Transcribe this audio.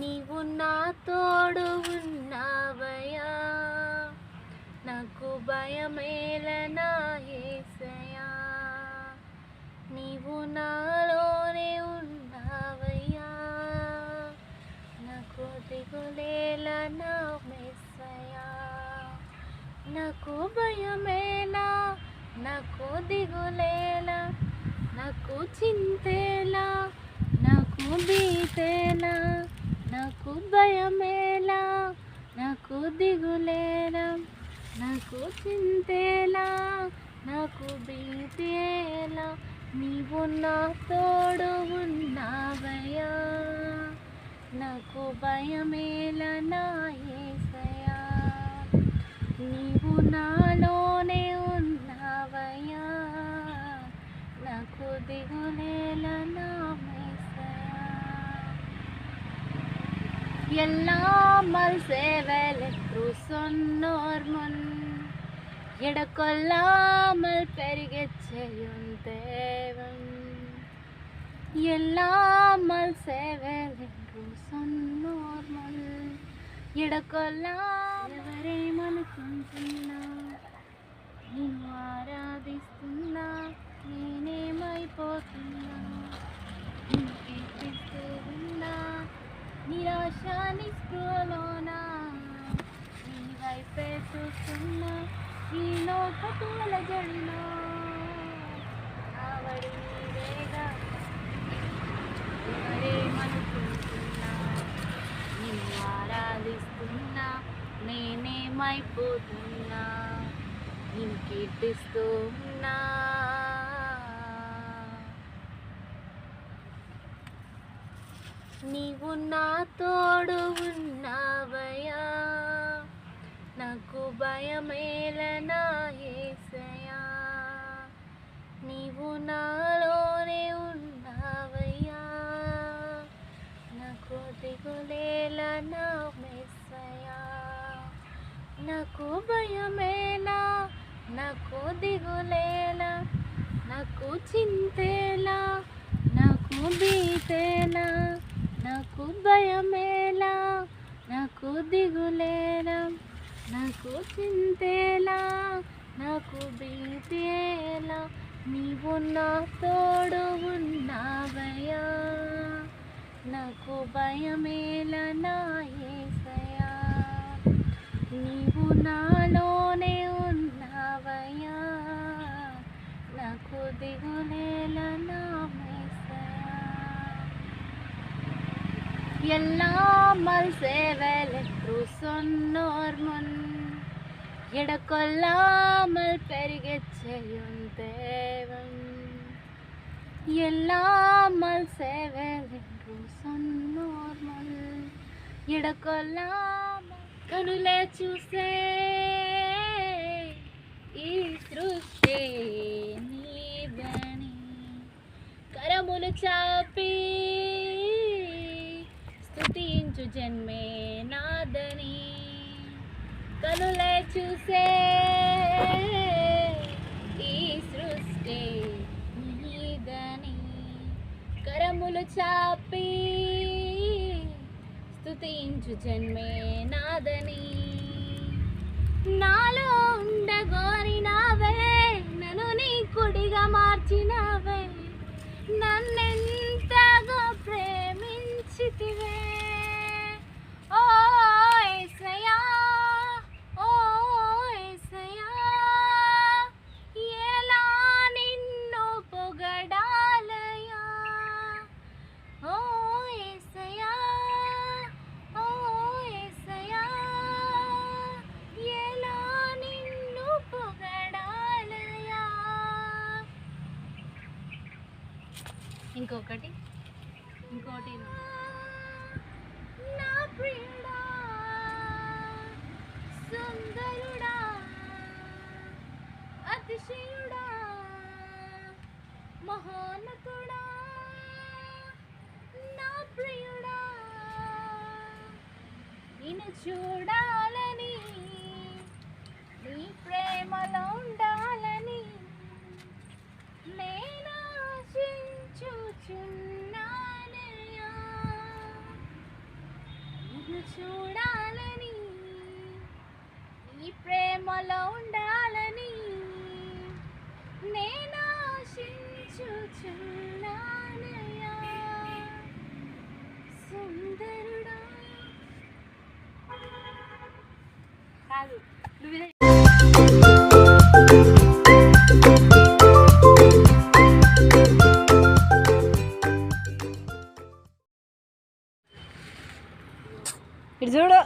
నీవు నా తోడు ఉన్నావయా నాకు భయమేలనా ఏసయా నీవు నాలోనే ఉన్నావయ్యా. నాకు దిగులేలనా మెస్సయా నాకు భయమేలా నాకు దిగులేలా నాకు చింతేలా నాకు బీతేలా నాకు భయమేలా నాకు దిగులేలా నాకు చింతేలా నాకు బీతేలా నీవు నా తోడు ఉన్నావయ్యా. నాకు భయమేలా నా ఏసయా నీవు నాలోనే ఉన్నావయ్యా. నాకు దిగులేలా నా எல்லாமல் சேவலென்று சொன்னோர் முன் இடக்கொல்லாமல் பெருகச் செய்யும் தேவன். எல்லாமல் சேவலென்று சொன்னோர் முன் இடக்கொல்லாமல் மனுக்கு ఆరాధిస్తున్నా నేనేమైపోతున్నా నిన్ను కీర్తిస్తూ ఉన్నా నీవు నా తోడు ఉన్నావయ్యా. నాకు భయమేలనా ఏసయా నాకు భయమేలా నాకు దిగులేలా నాకు చింతేలా నాకు బీతేలా నాకు భయమేలా నాకు దిగులేలా నాకు చింతేలా నాకు బీతేలా నీవు నా తోడు ఉన్నావయ్యా. నాకు భయమేలా నా ఏసయా నీవు నాలోనే ఉన్నావయ్యా నాకు దిగులేలా నా మేసయా எல்லாமல் சேவலென்று சொன்னோர் முன் எடக்கொள்ளாமல் பெருகச் செய்யும் தேவன் எல்லாமல் சேவலென்று சொன்னோர் முன் ఎడకొల్లామ కనులే చూసే ఈ సృష్టి నీదని కరములు చాపి స్థుతించు జన్మే నాదని కనులే చూసే ఈ సృష్టి నీదని కరములు చాపి స్తుతించు జన్మే నాదని. నాలో ఉండగోరినావే నన్ను నీ కుడిగా మార్చినావే. నన్నెంతగా ఇంకొకటి. ఇంకోటి. నా ప్రియుడా సుందరుడా అతిశయుడా మహోన్నతుడా నా ప్రియుడా. నిన్ను చూడాలని నీ ప్రేమలో ఉండ ఆశించుచున్నానయ్యా నిన్ను చూడాలని నీ ప్రేమలో ఉండాలని నేను ఆశించుచున్నానయ్యా. సుందరుడా. కాదు నువ్వు ఇటు చూడు